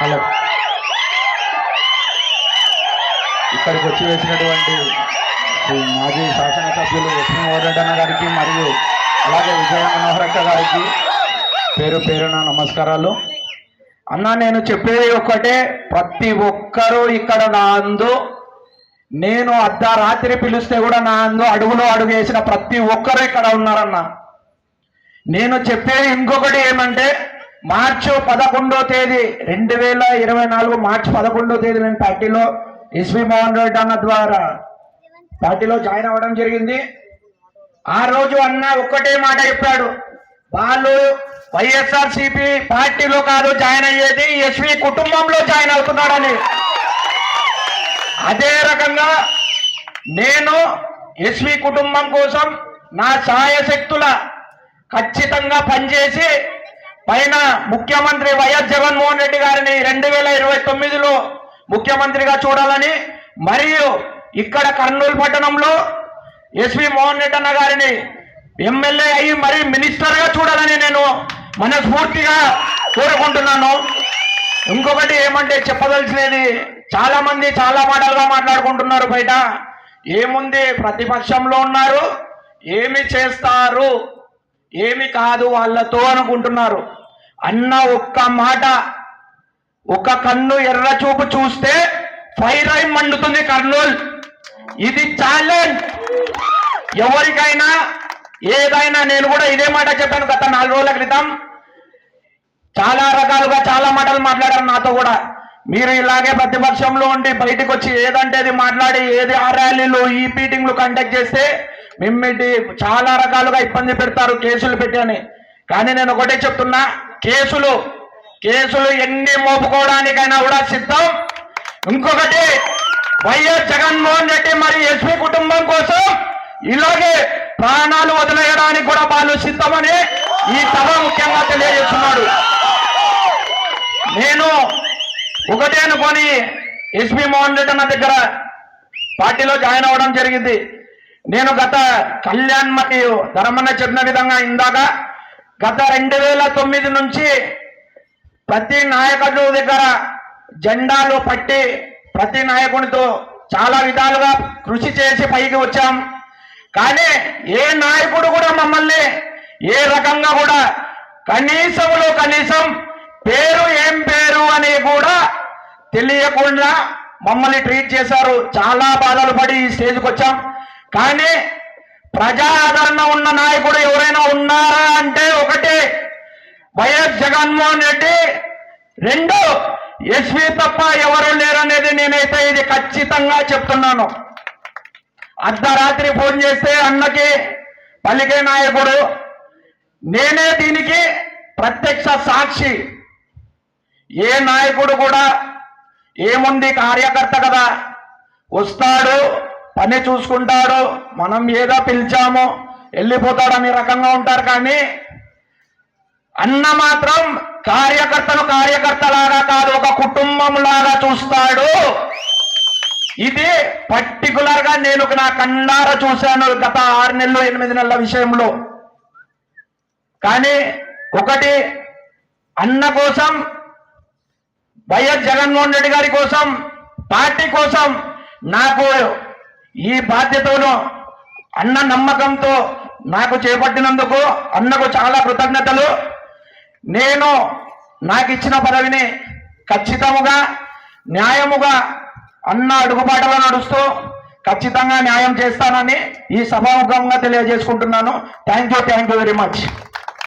Hello. ఇక్కడికి వచ్చి వేసినటువంటి మాజీ శాసనసభ్యులు విష్ణు అన్న గారికి మరియు అలాగే విజయ మనోహరక్క గారికి పేరు పేరున నమస్కారాలు. అన్న నేను చెప్పేది ఒక్కటే ప్రతి ఒక్కరూ ఇక్కడ నా అందు నేను అర్ధరాత్రి పిలిస్తే కూడా నా అందు అడుగులో అడుగు వేసిన ప్రతి ఒక్కరూ ఇక్కడ ఉన్నారన్న. నేను చెప్పేది ఇంకొకటి ఏమంటే మార్చి పదకొండో తేదీ రెండు వేల ఇరవై నాలుగు మార్చి పదకొండో తేదీ నేను పార్టీలో ఎస్వి మోహన్ రెడ్డి అన్న ద్వారా పార్టీలో జాయిన్ అవ్వడం జరిగింది. ఆ రోజు అన్న ఒక్కటే మాట చెప్పాడు. వాళ్ళు వైఎస్ఆర్ సిపి పార్టీలో కాదు జాయిన్ అయ్యేది ఎస్వి కుటుంబంలో జాయిన్ అవుతున్నాడని. అదే రకంగా నేను ఎస్వి కుటుంబం కోసం నా సాయశక్తుల ఖచ్చితంగా పనిచేసి పైన ముఖ్యమంత్రి వైఎస్ జగన్మోహన్ రెడ్డి గారిని రెండు వేల ఇరవై తొమ్మిదిలో ముఖ్యమంత్రిగా చూడాలని మరియు ఇక్కడ కర్నూలు పట్టణంలో ఎస్వి మోహన్ రెడ్డి అన్న గారిని ఎమ్మెల్యే అయ్యి మరి మినిస్టర్గా చూడాలని నేను మనస్ఫూర్తిగా కోరుకుంటున్నాను. ఇంకొకటి ఏమంటే చెప్పదలసినది చాలా మంది చాలా మాటలుగా మాట్లాడుకుంటున్నారు బయట. ఏముంది ప్రతిపక్షంలో ఉన్నారు ఏమి చేస్తారు ఏమి కాదు వాళ్ళతో అనుకుంటున్నారు. అన్న ఒక్క మాట ఒక కన్ను ఎర్ర చూపు చూస్తే ఫైర్ అయి మండుతుంది కర్నూల్. ఇది ఛాలెంజ్ ఎవరికైనా ఏదైనా నేను కూడా ఇదే మాట చెప్పాను గత నాలుగు రోజుల క్రితం. చాలా రకాలుగా చాలా మాటలు మాట్లాడారు నాతో కూడా. మీరు ఇలాగే ప్రతిపక్షంలో ఉండి బయటకు వచ్చి ఏదంటే అది మాట్లాడి ఏది ఆ ర్యాలీలు ఈ మీటింగ్లు కండక్ట్ చేస్తే మిమ్మల్ని చాలా రకాలుగా ఇబ్బంది పెడతారు కేసులు పెట్టి అని కానీ నేను ఒకటే చెప్తున్నా కేసులు కేసులు ఎన్ని మోపుకోవడానికైనా కూడా సిద్ధం. ఇంకొకటి వైఎస్ జగన్మోహన్ రెడ్డి మరి ఎస్పీ కుటుంబం కోసం ఇలాగే ప్రాణాలు వదిలేయడానికి కూడా వాళ్ళు సిద్ధమని ఈ సభ ముఖ్యంగా తెలియజేస్తున్నాడు. నేను ఒకటే అనుకొని ఎస్పీ మోహన్ రెడ్డి అన్న దగ్గర పార్టీలో జాయిన్ అవ్వడం జరిగింది. నేను గత కళ్యాణ్ మరియు ధర్మన్న చెప్పిన విధంగా ఇందాక గత రెండు వేల తొమ్మిది నుంచి ప్రతి నాయకుడు దగ్గర జెండాలు పట్టి ప్రతి నాయకునితో చాలా విధాలుగా కృషి చేసి పైకి వచ్చాం. కానీ ఏ నాయకుడు కూడా మమ్మల్ని ఏ రకంగా కూడా కనీసంలో కనీసం పేరు ఏం పేరు అని కూడా తెలియకుండా మమ్మల్ని ట్రీట్ చేశారు. చాలా బాధలు పడి ఈ స్టేజ్కి వచ్చాం. కానీ ప్రజాదరణ ఉన్న నాయకుడు ఎవరైనా ఉన్నారా అంటే ఒకటి వైఎస్ జగన్మోహన్ రెడ్డి. రెండు ఎస్వి తప్ప ఎవరు లేరనేది నేనైతే ఇది ఖచ్చితంగా చెప్తున్నాను. అర్ధరాత్రి ఫోన్ చేస్తే అన్నకి పలికే నాయకుడు నేనే దీనికి ప్రత్యక్ష సాక్షి. ఏ నాయకుడు కూడా ఏముంది కార్యకర్త కదా వస్తాడు పని చూసుకుంటాడు మనం ఏదో పిలిచామో వెళ్ళిపోతాడు అనే రకంగా ఉంటారు కానీ అన్న మాత్రం కార్యకర్తను కార్యకర్తలాగా కాదు ఒక కుటుంబంలాగా చూస్తాడు. ఇది పర్టికులర్గా నేను నా కన్నార చూశాను గత ఆరు నెలలు ఎనిమిది నెలల విషయంలో. కానీ ఒకటి అన్న కోసం వైఎస్ జగన్మోహన్ రెడ్డి గారి కోసం పార్టీ కోసం నాకు ఈ బాధ్యతను అన్న నమ్మకంతో నాకు చేపట్టినందుకు అన్నకు చాలా కృతజ్ఞతలు. నేను నాకు ఇచ్చిన పదవిని ఖచ్చితముగా న్యాయముగా అన్న అడుగుబాటలో నడుస్తూ ఖచ్చితంగా న్యాయం చేస్తానని ఈ సభాముఖంగా తెలియజేసుకుంటున్నాను. Thank you thank you very much